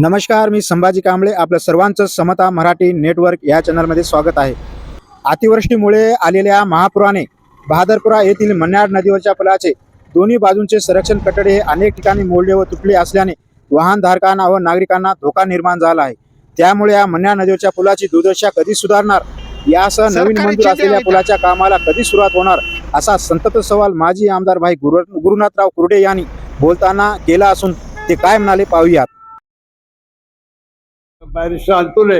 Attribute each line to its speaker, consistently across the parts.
Speaker 1: नमस्कार मी संभाजी कांबळे. आपलं सर्वांचं समता मराठी नेटवर्क या चॅनलमध्ये स्वागत आहे. अतिवृष्टीमुळे आलेल्या महापुराने बहादरपुरा येथील मन्याड नदीवरच्या पुलाचे दोन्ही बाजूंचे संरक्षण कठडे हे अनेक ठिकाणी मोडले व तुटले असल्याने वाहनधारकांना व नागरिकांना धोका निर्माण झाला आहे. त्यामुळे या मन्याड नदीवरच्या पुलाची दुर्दशा कधी सुधारणार यासह नवीन मंजूर असलेल्या. पुलाच्या कामाला कधी सुरुवात होणार असा संतत सवाल माजी आमदार भाई गुरु गुरुनाथराव कुर्डे यांनी बोलताना केला असून ते काय म्हणाले पाहूयात.
Speaker 2: बॅरिस्टर अंतुले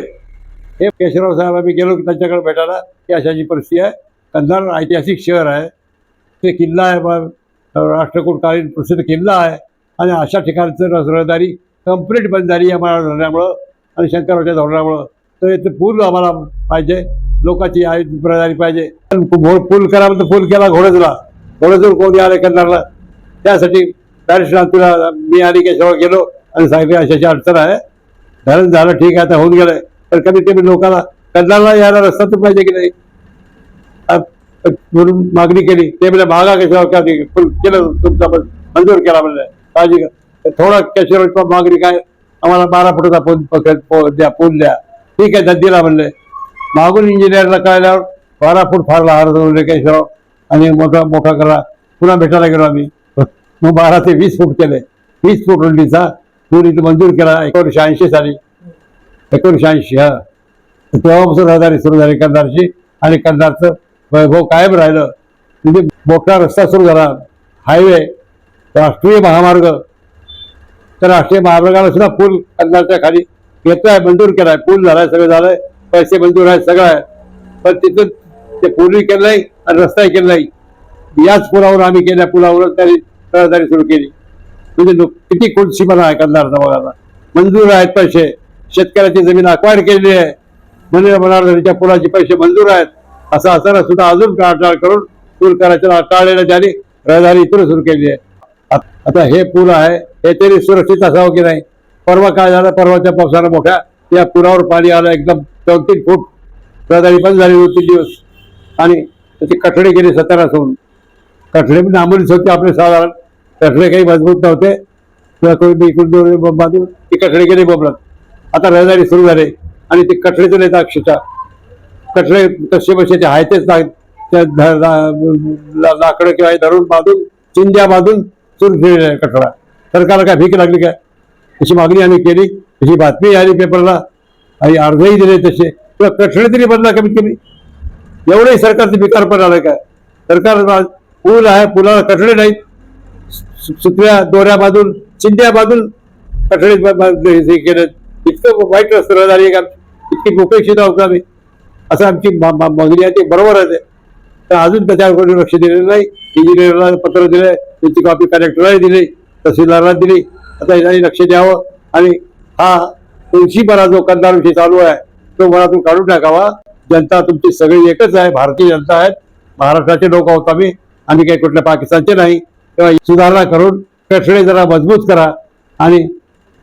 Speaker 2: हे केशवराव साहेब आम्ही गेलो की त्यांच्याकडे भेटायला. ही अशाची परिस्थिती आहे. कंधार ऐतिहासिक शहर आहे. ते किल्ला आहे. राष्ट्रकुटकालीन प्रसिद्ध किल्ला आहे. आणि अशा ठिकाणचं रहदारी कंप्लीट बंद झाली आम्हाला धरण्यामुळं आणि शंकररावच्या धोरणामुळं. तर इथं पूल आम्हाला पाहिजे. लोकांची आई रहदारी पाहिजे. पण पूल करा तर पूल केला घोडजला. घोडजूर कोणी आले कंधारला? त्यासाठी बॅरिस्टर अंतुला मी आणि केशवराव गेलो. आणि सांगितले अशाची अडचण आहे. धरण झालं ठीक आहे आता होऊन गेलंय. तर कधी कमी लोकांना कंधारला यायला रस्ता तर पाहिजे की नाही? म्हणून मागणी केली. ते म्हणजे मागा कशावर केलं तुमचा मंजूर केला म्हणलं. काळजी थोडा कशावर मागणी काय? आम्हाला बारा फुटाचा पूल पकड पो- द्या पूल द्या. ठीक आहे त्यात दिला म्हणले. मागून इंजिनियरला कळल्यावर बारा फूट फारला हार केशवराव आणि मोठा मोठा करा. पुन्हा भेटायला गेलो आम्ही. मग बारा ते वीस फूट केले वीस फूट रुंदीचा. पूल इथं मंजूर केला एकोणीसशे ऐंशी साली। एकोणीसशे ऐंशी हा। तेव्हापासून रहदारी सुरू झाली कंधारची आणि कंधारचं वैभव कायम राहिलं. म्हणजे मोठा रस्ता सुरू झाला. हायवे राष्ट्रीय महामार्ग. तर राष्ट्रीय महामार्गाला सुद्धा पूल कंधारच्या खाली घेतलाय मंजूर केलाय. पूल झालाय सगळं झालंय. पैसे मंजूर आहे सगळं आहे. पण तिथं ते पूलही केलं नाही आणि रस्ताही केला नाही. याच पुलावर आम्ही केल्या पुलावरच त्यांनी रहदारी सुरू केली. म्हणजे लोक किती कुटसीपणा आहे कंधारचा बघायला मंजूर आहेत पैसे. शेतकऱ्याची जमीन अक्वायर केलेली आहे. म्हणजे नदीच्या पुलाचे पैसे मंजूर आहेत. असं असताना सुद्धा अजून टाळटाळ करून पूल करायचं टाळलेलं त्यांनी रहदारी इथून सुरू केली आहे. आता हे पूल आहे हे तरी सुरक्षित असावं की नाही? परवा काय झालं? परवाच्या पावसानं मोठ्या त्या पुलावर पाणी आलं एकदम दोन तीन फूट. रहदारी बंद झाली दोन तीन दिवस. आणि त्याची कठडे गेली सतरा कठडे पण होती आपले साधारण. रखडे काही मजबूत नव्हते. किंवा इकडून दोन ती कठडे गेले बोबलत. आता रहदारी सुरू झाली. आणि ते कठडे तर येतात अक्षरशः. कठडे कसे बसे ते तेच त्या लाकडं किंवा धरून बांधून चिंध्या बांधून सुरू ठेवलेला कठडा. सरकारला काय भीक लागली काय? अशी मागणी आम्ही केली. तशी बातमी आली पेपरला आणि अर्धही दिले तसे. किंवा कठडे तरी बदला कमीत कमी. एवढंही सरकारचं बेकार पण आलं काय? सरकार पूल आहे पुलाला कठडे नाहीत. सुतव्या दोऱ्यामधून दोऱ्या बांधून चिंध्या बांधून हे केलं. इतकं वाईट रस्ते रहदारी का इतकी उपेक्षित आहोत आम्ही? असं आमची मागणी आहे ते बरोबर आहे ते. तर अजून त्याच्याकडे लक्ष दिलेलं नाही. इंजिनियरला पत्र दिलं त्याची कॉपी कलेक्टरला दिली तहसीलदारला दिली. आता याने लक्ष द्यावं. आणि हा तुळशीपणा जो कंदारविषयी चालू आहे तो मनातून काढून टाकावा. जनता तुमची सगळी एकच आहे भारतीय जनता आहेत. महाराष्ट्राचे लोक आहोत आम्ही. आम्ही काही कुठल्या पाकिस्तानचे नाही. किंवा सुधारणा करून कठडे जरा मजबूत करा आणि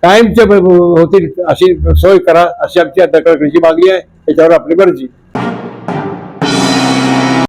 Speaker 2: कायमचे होतील अशी सोय करा अशी आमची आता मागणी आहे त्याच्यावर आपली मर्जी.